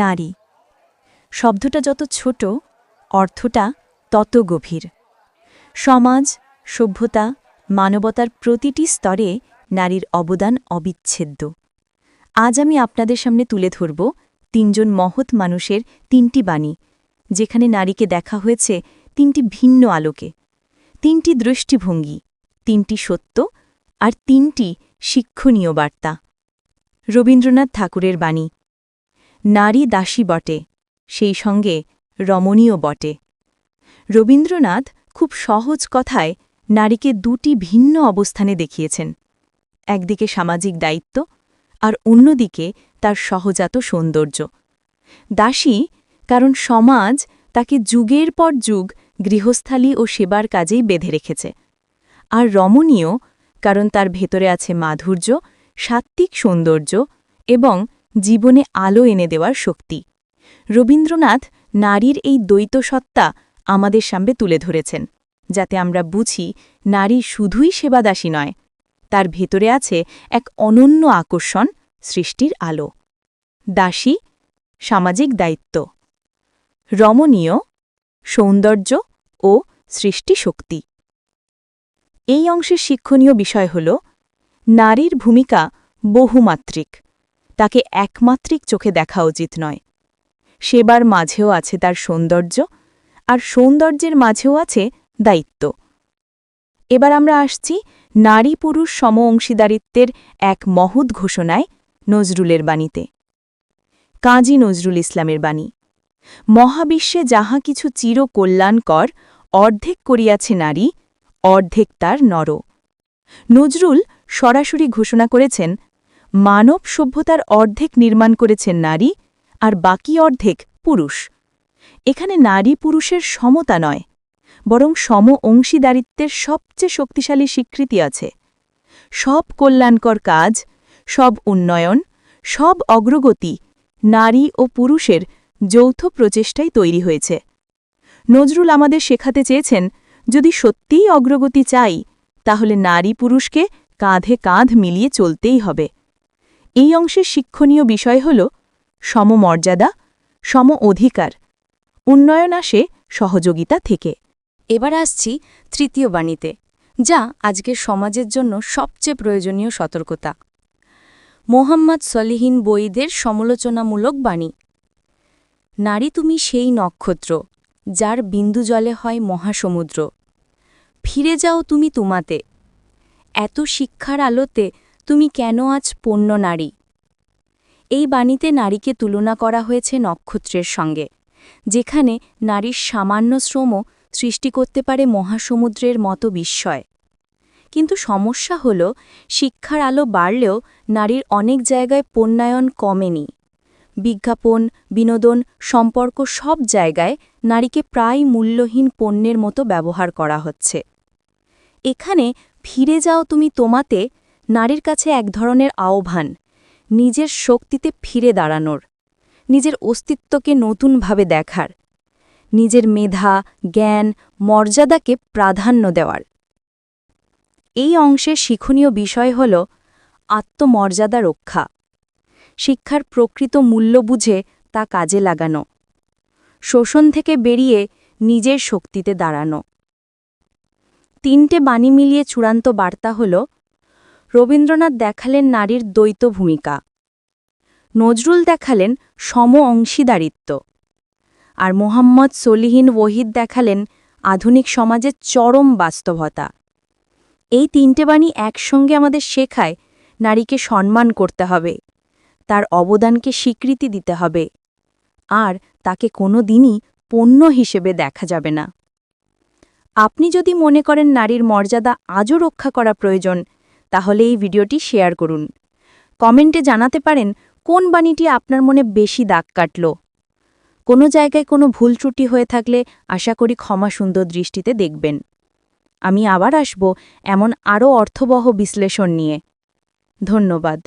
নারী। শব্দটা যত ছোট, অর্থটা তত গভীর। সমাজ, সভ্যতা, মানবতার প্রতিটি স্তরে নারীর অবদান অবিচ্ছেদ্য। আজ আমি আপনাদের সামনে তুলে ধরব তিনজন মহৎ মানুষের তিনটি বাণী, যেখানে নারীকে দেখা হয়েছে তিনটি ভিন্ন আলোকে। তিনটি দৃষ্টিভঙ্গি, তিনটি সত্য আর তিনটি শিক্ষণীয় বার্তা। রবীন্দ্রনাথ ঠাকুরের বাণী নারী দাসী বটে, সেই সঙ্গে রমণীয় বটে। রবীন্দ্রনাথ খুব সহজ কথায় নারীকে দুটি ভিন্ন অবস্থানে দেখিয়েছেন, একদিকে সামাজিক দায়িত্ব আর অন্যদিকে তার সহজাত সৌন্দর্য। দাসী কারণ সমাজ তাকে যুগের পর যুগ গৃহস্থালী ও সেবার কাজেই বেঁধে রেখেছে। আর রমণীয় কারণ তার ভেতরে আছে মাধুর্য, সাত্ত্বিক সৌন্দর্য এবং জীবনে আলো এনে দেওয়ার শক্তি। রবীন্দ্রনাথ নারীর এই দ্বৈত সত্তা আমাদের সামনে তুলে ধরেছেন, যাতে আমরা বুঝি নারী শুধুই সেবাদাসী নয়, তার ভেতরে আছে এক অনন্য আকর্ষণ সৃষ্টির আলো। দাসী, সামাজিক দায়িত্ব। রমণীয়, সৌন্দর্য ও সৃষ্টিশক্তি। এই অংশের শিক্ষণীয় বিষয় হল, নারীর ভূমিকা বহুমাত্রিক। তাকে একমাত্রিক চোখে দেখা উচিত নয়। সেবার মাঝেও আছে তার সৌন্দর্য, আর সৌন্দর্যের মাঝেও আছে দায়িত্ব। এবার আমরা আসছি নারী পুরুষ সম অংশীদারিত্বের এক মহৎ ঘোষণায় নজরুলের বাণীতে। কাজী নজরুল ইসলামের বাণী, মহাবিশ্বে যাহা কিছু চির কল্যাণকর, অর্ধেক করিয়াছে নারী, অর্ধেক তার নর। নজরুল সরাসরি ঘোষণা করেছেন মানব সভ্যতার অর্ধেক নির্মাণ করেছেন নারী আর বাকি অর্ধেক পুরুষ। এখানে নারী পুরুষের সমতা নয়, বরং সম অংশীদারিত্বের সবচেয়ে শক্তিশালী স্বীকৃতি আছে। সব কল্যাণকর কাজ, সব উন্নয়ন, সব অগ্রগতি নারী ও পুরুষের যৌথ প্রচেষ্টাই তৈরি হয়েছে। নজরুল আমাদের শেখাতে চেয়েছেন, যদি সত্যিই অগ্রগতি চাই, তাহলে নারী পুরুষকে কাঁধে কাঁধ মিলিয়ে চলতেই হবে। এই অংশের শিক্ষণীয় বিষয় হল সমমর্যাদা সম অধিকার উন্নয়ন আসে সহযোগিতা থেকে। এবার আসছি তৃতীয় বাণীতে, যা আজকের সমাজের জন্য সবচেয়ে প্রয়োজনীয় সতর্কতা। মোহাম্মদ সলিহীন বইদের সমালোচনামূলক বাণী। নারী তুমি সেই নক্ষত্র, যার বিন্দু জলে হয় মহাসমুদ্র। ফিরে যাও তুমি তোমাতে। এত শিক্ষার আলোতে তুমি কেন আজ পণ্য নারী? এই বাণীতে নারীকে তুলনা করা হয়েছে নক্ষত্রের সঙ্গে, যেখানে নারীর সামান্য শ্রমও সৃষ্টি করতে পারে মহাসমুদ্রের মতো বিস্ময়। কিন্তু সমস্যা হল, শিক্ষার আলো বাড়লেও নারীর অনেক জায়গায় পণ্যায়ন কমেনি। বিজ্ঞাপন, বিনোদন, সম্পর্ক সব জায়গায় নারীকে প্রায় মূল্যহীন পণ্যের মতো ব্যবহার করা হচ্ছে। এখানে ফিরে যাও তুমি তোমাতে নারীর কাছে এক ধরনের আহ্বান, নিজের শক্তিতে ফিরে দাঁড়ানোর, নিজের অস্তিত্বকে নতুনভাবে দেখার, নিজের মেধা, জ্ঞান, মর্যাদাকে প্রাধান্য দেওয়ার। এই অংশের শিক্ষণীয় বিষয় হল আত্মমর্যাদা রক্ষা, শিক্ষার প্রকৃত মূল্য বুঝে তা কাজে লাগানো, শোষণ থেকে বেরিয়ে নিজের শক্তিতে দাঁড়ানো। তিনটে বাণী মিলিয়ে চূড়ান্ত বার্তা হল রবীন্দ্রনাথ দেখালেন নারীর দ্বৈত ভূমিকা। নজরুল দেখালেন সম অংশীদারিত্ব। আর মোহাম্মদ সলিহীন ওহিদ দেখালেন আধুনিক সমাজের চরম বাস্তবতা। এই তিনটে বাণী একসঙ্গে আমাদের শেখায় নারীকে সম্মান করতে হবে, তার অবদানকে স্বীকৃতি দিতে হবে, আর তাকে কোনো দিনই পণ্য হিসেবে দেখা যাবে না। আপনি যদি মনে করেন নারীর মর্যাদা আজও রক্ষা করা প্রয়োজন তাহলে এই ভিডিওটি শেয়ার করুন। কমেন্টে জানাতে পারেন, কোন বাণীটি আপনার মনে বেশি দাগ কাটল? কোনো জায়গায় কোনো ভুল ত্রুটি হয়ে থাকলে আশা করি ক্ষমা সুন্দর দৃষ্টিতে দেখবেন। আমি আবার আসব এমন আরও অর্থবহ বিশ্লেষণ নিয়ে। ধন্যবাদ।